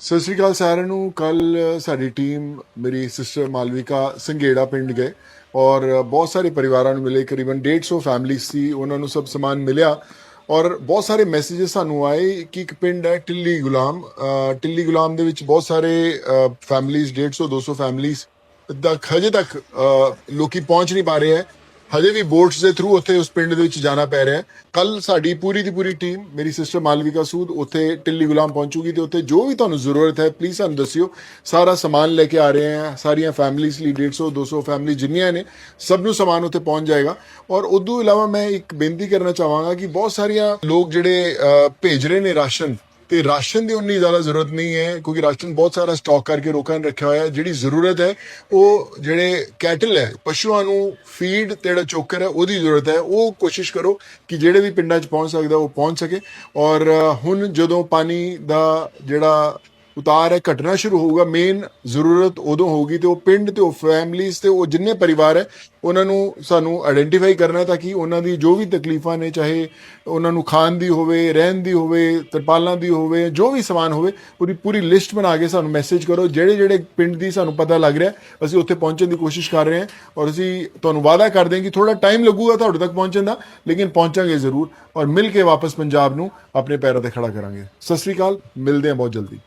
ਸਤਿ ਸ਼੍ਰੀ ਅਕਾਲ ਸਾਰਿਆਂ ਨੂੰ। ਕੱਲ ਸਾਡੀ ਟੀਮ ਮੇਰੀ ਸਿਸਟਰ ਮਾਲਵਿਕਾ ਸੰਘੇੜਾ ਪਿੰਡ ਗਏ ਔਰ ਬਹੁਤ ਸਾਰੇ ਪਰਿਵਾਰਾਂ ਨੂੰ ਮਿਲੇ ਕਰੀਬਨ 150 ਫੈਮਲੀਜ਼ ਸੀ ਉਹਨਾਂ ਨੂੰ ਸਭ ਸਮਾਨ ਮਿਲਿਆ ਔਰ ਬਹੁਤ ਸਾਰੇ ਮੈਸੇजेस ਸਾਨੂੰ ਆਏ ਕਿ ਇੱਕ ਪਿੰਡ ਹੈ ਟਿੱਲੀ ਗੁਲਾਮ। ਟਿੱਲੀ ਗੁਲਾਮ ਦੇ ਵਿੱਚ ਬਹੁਤ ਸਾਰੇ ਫੈਮਿਲੀਜ਼ 150 200 ਫੈਮਲੀਜ਼ ਤੱਕ ਹਜੇ ਤੱਕ ਅਹ, ਲੋਕੀ ਪਹੁੰਚ ਨਹੀਂ ਪਾ ਰਹੇ ਹੈ। ਹਜੇ ਵੀ ਬੋਟਸ ਦੇ ਥਰੂ ਉੱਥੇ ਉਸ ਪਿੰਡ ਦੇ ਵਿੱਚ ਜਾਣਾ ਪੈ ਰਿਹਾ ਹੈ। ਕੱਲ ਸਾਡੀ ਪੂਰੀ ਦੀ ਪੂਰੀ ਟੀਮ ਮੇਰੀ ਸਿਸਟਰ ਮਾਲਵਿਕਾ ਸੂਦ, ਉੱਥੇ ਟਿੱਲੀ ਗੁਲਾਮ ਪਹੁੰਚੂਗੀ ਤੇ ਉੱਥੇ ਜੋ ਵੀ ਤੁਹਾਨੂੰ ਜ਼ਰੂਰਤ ਹੈ ਪਲੀਜ਼ ਸਾਨੂੰ ਦੱਸਿਓ। ਸਾਰਾ ਸਮਾਨ ਲੈ ਕੇ ਆ ਰਹੇ ਹਾਂ, ਸਾਰੀਆਂ ਫੈਮਲੀਜ਼ ਲਈ 150 200 ਫੈਮਲੀ ਜਿੰਨੀਆਂ ਨੇ, ਸਭ ਨੂੰ ਸਮਾਨ ਉੱਥੇ ਪਹੁੰਚ ਜਾਏਗਾ। ਔਰ ਉਦੋਂ ਇਲਾਵਾ ਮੈਂ ਇੱਕ ਬੇਨਤੀ ਕਰਨਾ ਚਾਹਾਂਗਾ ਕਿ ਬਹੁਤ ਸਾਰੀਆਂ ਲੋਕ ਜਿਹੜੇ ਭੇਜ ਰਹੇ ਨੇ ਰਾਸ਼ਨ ਤੇ ਰਾਸ਼ਨ ਦੀ ਉਨੀ ਜ਼ਿਆਦਾ ਜ਼ਰੂਰਤ ਨਹੀਂ ਹੈ, ਕਿਉਂਕਿ ਰਾਸ਼ਨ ਬਹੁਤ ਸਾਰਾ ਸਟਾਕ ਕਰਕੇ ਰੋਕਾਂ ਰੱਖਿਆ ਹੋਇਆ ਹੈ। ਜਿਹੜੀ ਜ਼ਰੂਰਤ ਹੈ, ਉਹ ਜਿਹੜੇ ਕੈਟਲ ਹੈ, ਪਸ਼ੂਆਂ ਨੂੰ ਫੀਡ ਤੇ ਜਿਹੜਾ ਚੋਕਰ ਹੈ, ਉਹਦੀ ਜ਼ਰੂਰਤ ਹੈ। ਉਹ ਕੋਸ਼ਿਸ਼ ਕਰੋ ਕਿ ਜਿਹੜੇ ਵੀ ਪਿੰਡਾਂ 'ਚ ਪਹੁੰਚ ਸਕਦਾ, ਉਹ ਪਹੁੰਚ ਸਕੇ। ਔਰ ਹੁਣ ਜਦੋਂ ਪਾਣੀ ਦਾ ਜਿਹੜਾ ਉਤਾਰ ਹੈ ਘਟਣਾ ਸ਼ੁਰੂ ਹੋਊਗਾ ਮੇਨ ਜ਼ਰੂਰਤ ਉਦੋਂ ਹੋਊਗੀ ਤੇ ਉਹ ਪਿੰਡ ਤੇ ਉਹ ਫੈਮਲੀਆਂ ਤੇ ਉਹ ਜਿੰਨੇ ਪਰਿਵਾਰ ਹੈ, ਉਹਨਾਂ ਨੂੰ ਸਾਨੂੰ ਆਇਡੈਂਟੀਫਾਈ ਕਰਨਾ ਤਾਂ ਕਿ ਉਹਨਾਂ ਦੀ ਜੋ ਵੀ ਤਕਲੀਫਾਂ ਨੇ, ਚਾਹੇ ਉਹਨਾਂ ਨੂੰ ਖਾਣ ਦੀ ਹੋਵੇ, ਰਹਿਣ ਦੀ ਹੋਵੇ, ਤਰਪਾਲਾਂ ਦੀ ਹੋਵੇ, ਜੋ ਵੀ ਸਮਾਨ ਹੋਵੇ, ਉਹਦੀ ਪੂਰੀ ਲਿਸਟ ਬਣਾ ਕੇ ਸਾਨੂੰ ਮੈਸੇਜ ਕਰੋ। ਜਿਹੜੇ ਜਿਹੜੇ ਪਿੰਡ ਦੀ ਸਾਨੂੰ ਪਤਾ ਲੱਗ ਰਿਹਾ, ਅਸੀਂ ਉੱਥੇ ਪਹੁੰਚਣ ਦੀ ਕੋਸ਼ਿਸ਼ ਕਰ ਰਹੇ ਹਾਂ ਔਰ ਅਸੀਂ ਤੁਹਾਨੂੰ ਵਾਅਦਾ ਕਰਦੇ ਹਾਂ ਕਿ ਥੋੜਾ ਟਾਈਮ ਲੱਗੂਗਾ ਤੁਹਾਡੇ ਤੱਕ ਪਹੁੰਚਣ ਦਾ, ਲੇਕਿਨ ਪਹੁੰਚਾਂਗੇ ਜ਼ਰੂਰ ਔਰ ਮਿਲ ਕੇ ਵਾਪਸ ਪੰਜਾਬ ਨੂੰ ਆਪਣੇ ਪੈਰਾਂ ਤੇ ਖੜਾ ਕਰਾਂਗੇ। ਸਤਿ ਸ੍ਰੀ ਅਕਾਲ, ਮਿਲਦੇ ਹਾਂ ਬਹੁਤ ਜਲਦੀ।